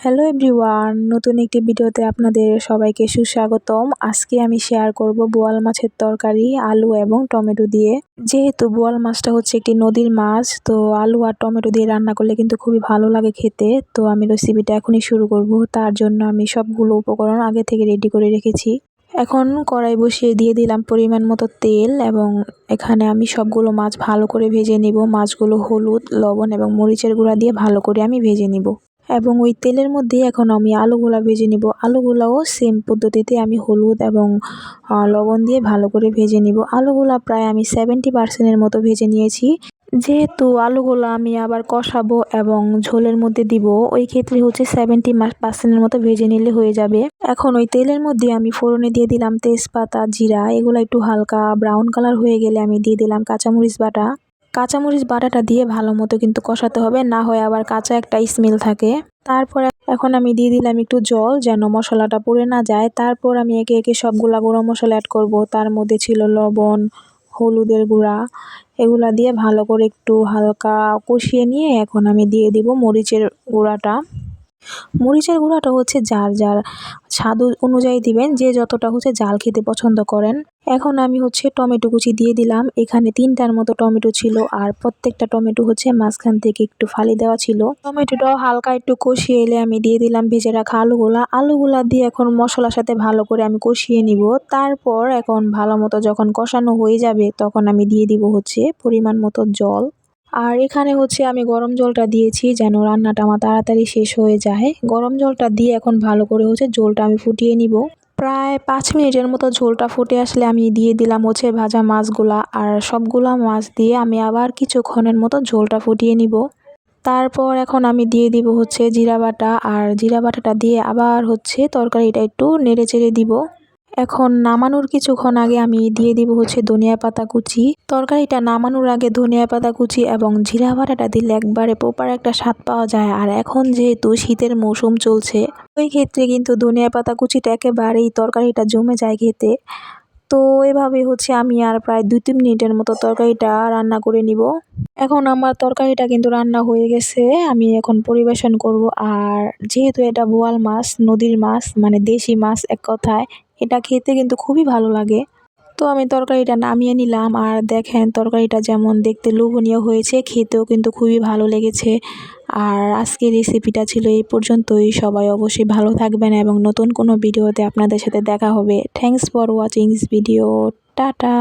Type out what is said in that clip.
Hello everyone নতুন একটি ভিডিওতে আপনাদের সবাইকে সুস্বাগতম। আজকে আমি শেয়ার করব বোয়াল মাছের তরকারি, আলু এবং টমেটো দিয়ে। যেহেতু বোয়াল মাছটা হচ্ছে একটি নদীর মাছ, তো আলু আর টমেটো দিয়ে রান্না করলে কিন্তু খুবই ভালো লাগে খেতে। তো আমি রেসিপিটা এখনই শুরু করব। তার জন্য আমি সবগুলো উপকরণ আগে থেকে রেডি করে রেখেছি। এখন কড়াই বসিয়ে দিয়ে দিলাম পরিমাণ মতো তেল এবং এখানে আমি সবগুলো মাছ ভালো করে ভেজে নিব। মাছগুলো হলুদ, লবণ এবং মরিচের গুঁড়া দিয়ে ভালো করে আমি ভেজে নিব। এবং ওই তেলের মধ্যে এখন আমি আলুগুলা ভেজে নিব। আলুগুলাও সেম পদ্ধতিতে আমি হলুদ এবং লবণ দিয়ে ভালো করে ভেজে নিব। আলুগুলা প্রায় আমি সেভেন্টি পার্সেন্টের মতো ভেজে নিয়েছি। যেহেতু আলুগুলো আমি আবার কষাবো এবং ঝোলের মধ্যে দিব, ওই ক্ষেত্রে হচ্ছে সেভেন্টি পার্সেন্টের মতো ভেজে নিলে হয়ে যাবে। এখন ওই তেলের মধ্যে আমি ফোড়নে দিয়ে দিলাম তেজপাতা, জিরা, এগুলো একটু হালকা ব্রাউন কালার হয়ে গেলে আমি দিয়ে দিলাম কাঁচামরিচ বাটা। কাঁচামরিচ বাটাটা দিয়ে ভালো মতো কিন্তু কষাতে হবে, না হয় আবার কাঁচা একটা স্মেল থাকে। তারপর এখন আমি দিয়ে দিলাম একটু জল যেন মশলাটা পুড়ে না যায়। তারপর আমি একে একে সবগুলা গুঁড়ো মশলা অ্যাড করব। তার মধ্যে ছিল লবণ, হলুদের গুঁড়া, এগুলা দিয়ে ভালো করে একটু হালকা কষিয়ে নিয়ে এখন আমি দিয়ে দিব মরিচের গুঁড়াটা। মরিচের গুঁড়াটা হচ্ছে যার যার স্বাদ অনুযায়ী দিবেন, যে যতটা হচ্ছে জাল খেতে পছন্দ করেন। এখন আমি হচ্ছে টমেটো কুচি দিয়ে দিলাম। এখানে তিনটার মতো টমেটো ছিল আর প্রত্যেকটা টমেটো হচ্ছে মাঝখান থেকে একটু ফালি দেওয়া ছিল। টমেটোটাও হালকা একটু কষিয়ে এলে আমি দিয়ে দিলাম ভেজে রাখা আলুগুলা। আলুগুলা দিয়ে এখন মশলার সাথে ভালো করে আমি কষিয়ে নিব। তারপর এখন ভালো মতো যখন কষানো হয়ে যাবে, তখন আমি দিয়ে দিব হচ্ছে পরিমাণ মতো জল। আর এখানে হচ্ছে আমি গরম জলটা দিয়েছি যেন রান্নাটা আমার তাড়াতাড়ি শেষ হয়ে যায়। গরম জলটা দিয়ে এখন ভালো করে হচ্ছে জলটা আমি ফুটিয়ে নিব। প্রায় পাঁচ মিনিটের মতো ঝোলটা ফুটে আসলে আমি দিয়ে দিলাম হচ্ছে ভাজা মাছগুলা আর সবগুলা মাছ দিয়ে আমি আবার কিছুক্ষণের মতো ঝোলটা ফুটিয়ে নিব। তারপর এখন আমি দিয়ে দিব হচ্ছে জিরা বাটা আর জিরা বাটাটা দিয়ে আবার হচ্ছে তরকারিটা একটু নেড়ে চেড়ে দিব। এখন নামানোর কিছুক্ষণ আগে আমি দিয়ে দিব হচ্ছে ধনিয়া পাতা কুচি। তরকারিটা নামানোর আগে ধনিয়া পাতা কুচি এবং জিরা বাটাটা দিলে একবারে প্রপার একটা স্বাদ পাওয়া যায়। আর এখন যেহেতু শীতের মৌসুম চলছে, ওই ক্ষেত্রে কিন্তু ধনিয়া পাতা কুচিটা একেবারেই তরকারিটা জমে যায় খেতে। তো এভাবে হচ্ছে আমি আর প্রায় দুই তিন মিনিটের মতো তরকারিটা রান্না করে নিব। এখন আমার তরকারিটা কিন্তু রান্না হয়ে গেছে, আমি এখন পরিবেশন করব। আর যেহেতু এটা বোয়াল মাছ, নদীর মাছ মানে দেশি মাছ এক কথায় এটা খেতে কিন্তু খুবই ভালো লাগে। তো আমি তরকারিটা নামিয়ে নিলাম আর দেখেন তরকারিটা যেমন দেখতে লোভনীয় হয়েছে, খেতেও কিন্তু খুবই ভালো লেগেছে। আর আজকের রেসিপিটা ছিল এই পর্যন্তই। সবাই অবশ্যই ভালো থাকবেন এবং নতুন কোনো ভিডিওতে আপনাদের সাথে দেখা হবে। Thanks for watching video tata